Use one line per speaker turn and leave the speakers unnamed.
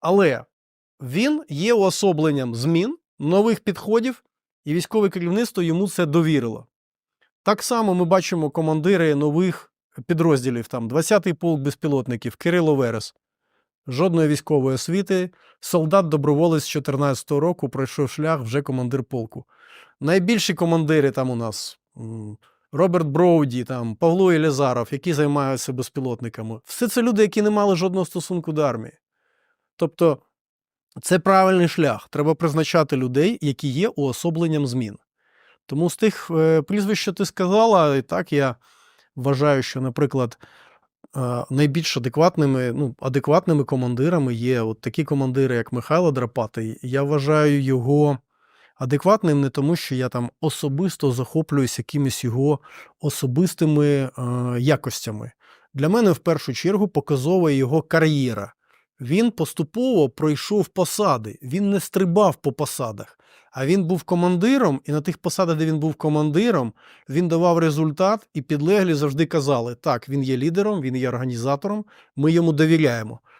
Але він є уособленням змін, нових підходів, і військове керівництво йому це довірило. Так само ми бачимо командири нових підрозділів, там 20-й полк безпілотників, Кирило Верес. Жодної військової освіти, солдат-доброволець з 14 року пройшов шлях вже командир полку. Найбільші командири там у нас Роберт Броуді, там, Павло Єлізаров, які займаються безпілотниками. Все це люди, які не мали жодного стосунку до армії. Тобто, це правильний шлях. Треба призначати людей, які є уособленням змін. Тому з тих е, прізвищ, що ти сказала, і так я вважаю, що, наприклад, е, найбільш адекватними, ну, адекватними командирами є от такі командири, як Михайло Драпатий. Я вважаю його адекватним не тому, що я там особисто захоплююсь якимись його особистими е, якостями. Для мене в першу чергу показова його кар'єра. Він поступово пройшов посади, він не стрибав по посадах, а він був командиром, і на тих посадах, де він був командиром, він давав результат, і підлеглі завжди казали: так, він є лідером, він є організатором, ми йому довіряємо.